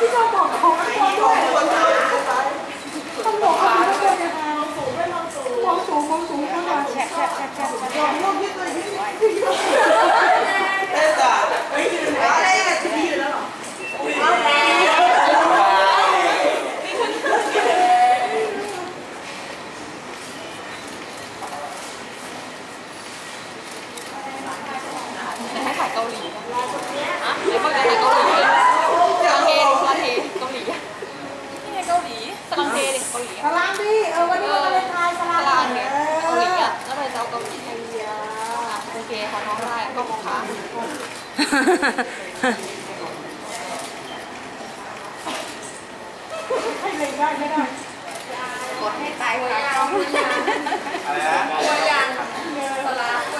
พี่จอบบอกพี่ชอบบอกของคนด้วยต้องบอกเขาด้วยนะคะสูงไม่ลงสูงมองสูงมองสูงข้างหลังแฉะแฉะแฉะแฉะลองยืดตัวยืดยืด เต้นจ้ะไม่ยืนอะไรอะจะยืนแล้วหรอเอาแล้ว ให้ถ่ายเกาหลีอะเดี๋ยวพวกจะถ่ายเกาหลีสลังเกดิสลังเกเกาหลีนี่ไงเกาหลี สลังเกดิเกาหลีสลามดิเออวันนี้วันวาเลนไทน์สสลามลังเอเนี่ยอเกาหลีอะแล้วเลยจะเอาเกาหลีโอเคขอท้องได้ก็ขอขาให้เลยได้ไม่ได้กดให้ตายเลยอะอะไรนะตัวอยางสลาตัวอยางเหลือ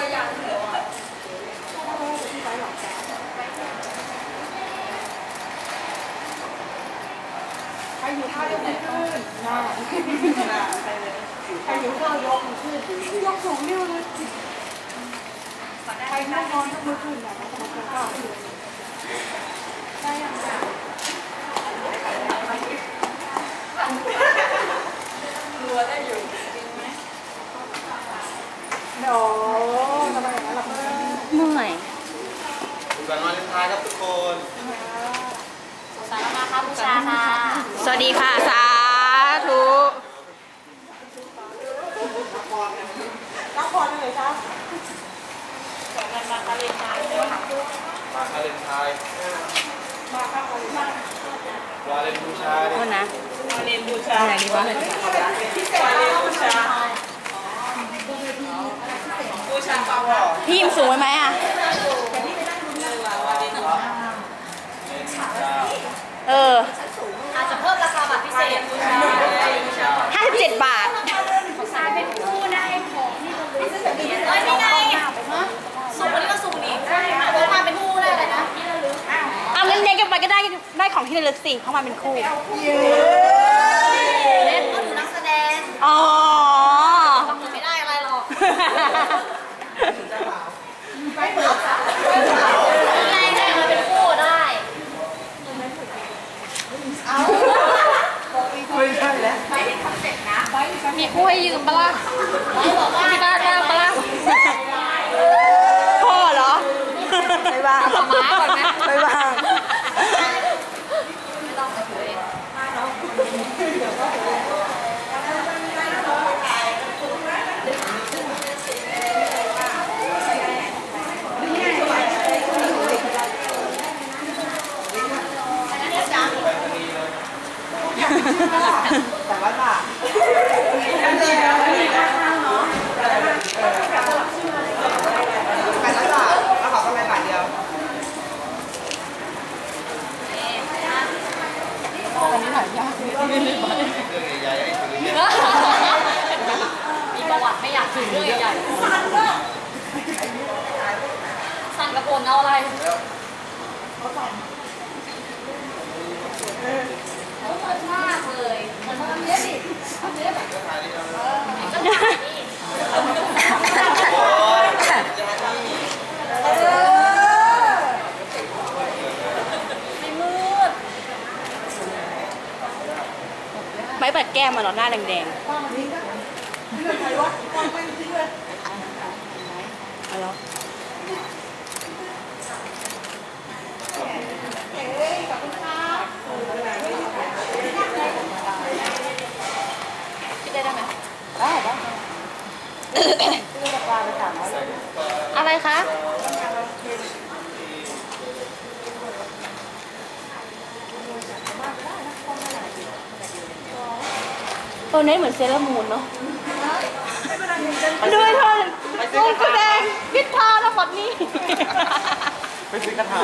ใครอยู่ข้าวยกมือขึ้นน่าใครอยู่ข้าวยกมือขึ้นยกสูงนิ้วเลยใครนั่งนอนยกมือขึ้นนะมันจะก้าวขึ้นโอ้ทำไมอย่างนั้นล่ะเมื่อยสุขสันต์วาเลนไทน์ครับทุกคนสารมาค่ะบูชาค่ะส วัสดีค่ะ สาธุรับพรเลยครับมาคาเลนไทน์มาครับขอบคุณมากวาเลนบูชาโทษนะวาเลนบูชาอะไรดีวะวาเลนบูชาบูชาเปล่าหรอพี่ยิมสูงไว้ไหมอะเออ อาจจะเพิ่มราคาบัตรพิเศษ 57 บาท สายเป็นคู่ได้ของที่ระลึกเอ้ยนี่ไงสูงกว่านี้ก็สูงอีกใช่ค่ะเพิ่มมาเป็นคู่ได้เลยนะที่ระลึก เอางั้นเลี้ยง กันไปก็ได้ได้ของที่ระลึกสิเพราะมาเป็นคู่เล่นก็ดูนักแสดงอ๋อ ไม่ได้อะไรหรอกไงได้มาเป็นคู่ได้ ไม่ใช่แล้ว มีคู่ให้ยืมปะล่ะที่บ้านได้ปะล่ะพ่อเหรอ ไปบ้าง เอาหมาก่อนไหม ไปบ้าง ไม่ต้องกับเลย แต่ว่าบาทแปดร้อยบาทแล้วขอกำไรบาทเดียวเรื่องใหญ่ๆไอ้ถือเนี่ยมีประวัติไม่อยากถึงเรื่องใหญ่สั่นกระโปนเอาอะไรมากเลยมันทำเยอะดิทำเยอะแบบ ก็ถ่ายได้แล้วนะ ก็ถ่ายนี่ โอ้ยจะให้นี่ ไม่มืด ไม้ปัดแก้มมาหรอหน้าแดงเรื่องใครวะวางไปทิ้งเลยเอาเหรอเอ้ยขอบคุณครับคิดได้ได้ไหมได้ได้อะไรคะ ตัวนี้เหมือนเซเลอร์มูนเนาะด้วยเธอวงแสดงพิธาและบทนี้ไปซื้อกระถาง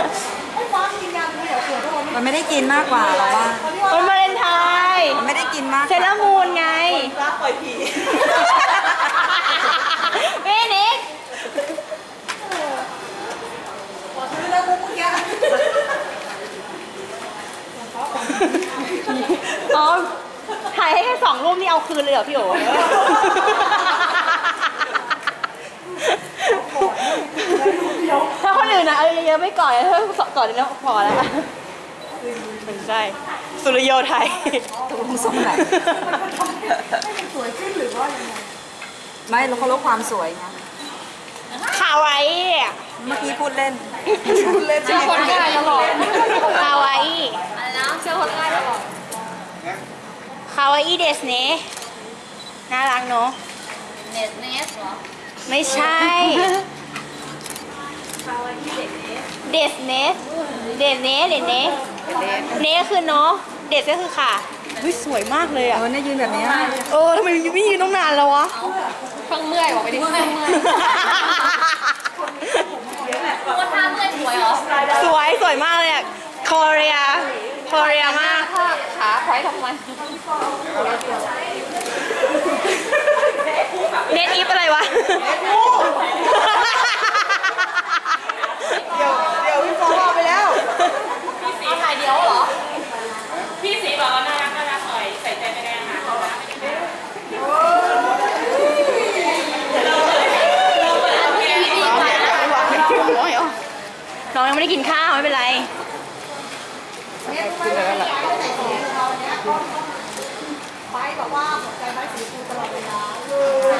ไอ้ฟ้ากินยาเลยเหรอเผื่อทุกคนมันไม่ได้กินมากกว่าหรอว่าวันวาเลนไทน์มันไม่ได้กินมากเซเลอร์มูนไงรักปล่อยผี เวนิก ขอซื้อแล้วมุกเมื่อกี้ อ๋อ ถ่ายให้แค่ สองรูปนี่เอาคืนเลยเหรอพี่โอ๋ถ้าคนอื่นนะเอาเยอะๆไม่ก่อนถ้าก่อนนี้แล้วพอแล้วมันใช่สุริโยไทยตกลงทรงไหนให้มันสวยขึ้นหรือว่ายังไงไม่เราเขาลดความสวยไงคาวาอิเมื่อกี้พูดเล่นเชื่อคนง่ายตลอดคาวาอิอะไรนะเชื่อคนง่ายตลอด คาวาอิเดสเนะน่ารักเนาะเนสเนสเหรอ ไม่ใช่เดสเนสเดสเนสเดสเนสเนสคือเนาะเดสก็คือค่ะเฮ้ยสวยมากเลยเออะอเนี่ยยืนแบบนี้เออทำไมไม่ยืนต้องนานแล้ววะเพิ่งเมื่อยบอกไปดิเพิ่งเมื่อยตัวท่าเมื่อยสวยเหรอ สวยสวยมากเลยอะคอเรียคอเรียมากถ้าขาควายทำไมเน็ตอีฟอะไรวะเดี๋ยวเดี๋ยวพี่ฟองเอาไปแล้วเอาถ่ายเดียวเหรอ พี่สีบอกว่าน่ารักน่ารักหน่อยใส่ใจไปในอาหารเขานะน้องยังไม่ได้กินข้าวไม่เป็นไร ไปบอกว่าหัวใจไม้สีชมพูตลอดเวลา